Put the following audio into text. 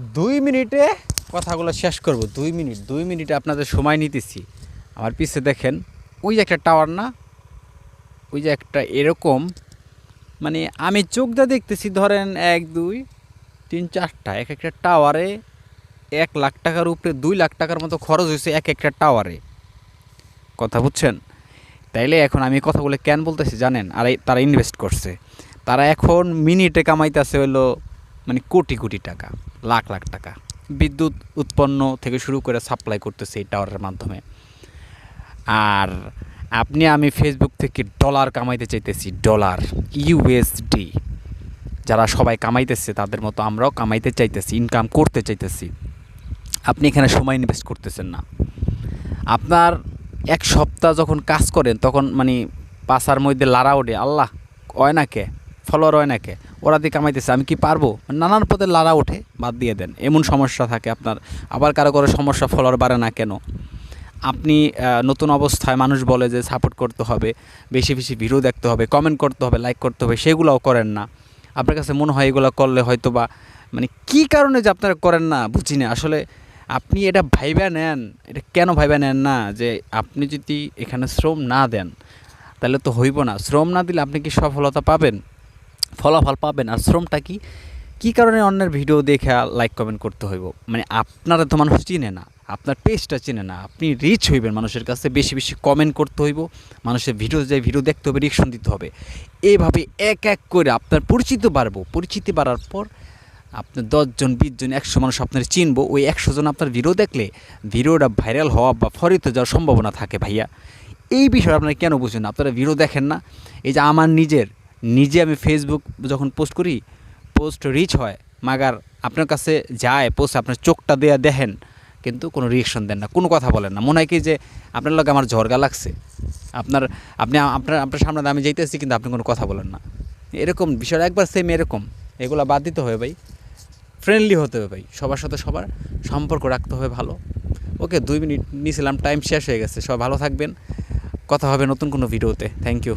দুই মিনিটে কথাগুলো শেষ করব। দুই মিনিট, দুই মিনিটে আপনাদের সময় নিতেছি। আমার পিছে দেখেন, ওই যে একটা টাওয়ার না? ওই যে একটা এরকম মানে আমি চোখ দিয়ে দেখতেছি, ধরেন এক, দুই, তিন, চারটা, এক একটা টাওয়ারে এক লাখ টাকার উপরে দুই লাখ টাকার মতো খরচ হয়েছে এক একটা টাওয়ারে কথা বুঝছেন? তাইলে এখন আমি কথাগুলো কেন বলতেছি জানেন? আর তারা ইনভেস্ট করছে। তারা এখন মিনিটে কামাইতেছে হলো মানে কোটি কোটি টাকা, লাখ লাখ টাকা। বিদ্যুৎ উৎপন্ন থেকে শুরু করে সাপ্লাই করতেছে এই টাওয়ারের মাধ্যমে। আর আপনি আমি ফেসবুক থেকে ডলার কামাইতে চাইতেছি ডলার ইউএসডি যারা সবাই কামাইতেছে, তাদের মতো আমরাও কামাইতে চাইতেছি ইনকাম করতে চাইতেছি। আপনি এখানে সময় ইনভেস্ট করতেছেন না। আপনার এক সপ্তাহ যখন কাজ করেন, তখন মানে পাশার মধ্যে লারা ওঠে, আল্লাহ, হয় না কে? ফলোয়ার হয় না কে? ওরা দিয়ে কামাইতেছে, আমি কি পারব? নানান পদে লারা ওঠে, বাদ দিয়ে দেন। এমন সমস্যা থাকে আপনার। আবার কারও কারও সমস্যা ফলোয়ার বাড়ে না কেন? আপনি নতুন অবস্থায় মানুষ বলে যে সাপোর্ট করতে হবে, বেশি বেশি ভিডিও দেখতে হবে কমেন্ট করতে হবে লাইক করতে হবে, সেগুলোও করেন না। আপনার কাছে মনে হয় এগুলো করলে হয়তো বা মানে কী কারণে যে আপনারা করেন না, বুঝি না। আসলে আপনি এটা ভাইবা নেন, এটা কেন ভাইবা নেন না? যে আপনি যদি এখানে শ্রম না দেন, তাহলে তো হইব না। শ্রম না দিলে আপনি কি সফলতা পাবেন? ফলাফল পাবেন আর শ্রমটা কি? কী কারণে অন্যের ভিডিও দেখে লাইক কমেন্ট করতে হইব? মানে আপনারা তো মানুষ চিনে না, আপনার পেজটা চিনে না, আপনি রিচ হইবেন মানুষের কাছে, বেশি বেশি কমেন্ট করতে হইব, মানুষের ভিডিও যে ভিডিও দেখতে হবে রিয়েকশন দিতে হবে। এইভাবে এক এক করে আপনার পরিচিত বাড়বো, পরিচিতি বাড়ার পর আপনার দশজন, বিশজন, একশো মানুষ আপনার চিনবো, ওই একশো জন আপনার ভিডিও দেখলে ভিডিওটা ভাইরাল হওয়া বা ফরিত যাওয়ার সম্ভাবনা থাকে ভাইয়া। এই বিষয়ে আপনারা কেন বুঝেন আপনারা ভিডিও দেখেন না? এই যে আমার নিজের নিজে আমি ফেসবুক যখন পোস্ট করি পোস্ট রিচ হয়, মাগার আপনার কাছে যায় পোস্ট আপনার চোখটা দেয়া দেখেন, কিন্তু কোনো রিয়েকশন দেন না, কোনো কথা বলেন না। মনে হয় কি যে আপনার লোক আমার ঝরগা লাগছে। আপনার, আপনি আপনার আপনার সামনে আমি যাইতেছি, কিন্তু আপনি কোনো কথা বলেন না। এরকম বিষয়টা একবার সেম এরকম। এগুলো বাদ দিতে হবে ভাই। ফ্রেন্ডলি হতে হবে ভাই, সবার সাথে সবার সম্পর্ক রাখতে হবে ভালো। ওকে, দুই মিনিট নিয়েছিলাম টাইম শেষ হয়ে গেছে, সবাই ভালো থাকবেন। কথা হবে নতুন কোনো ভিডিওতে থ্যাংক ইউ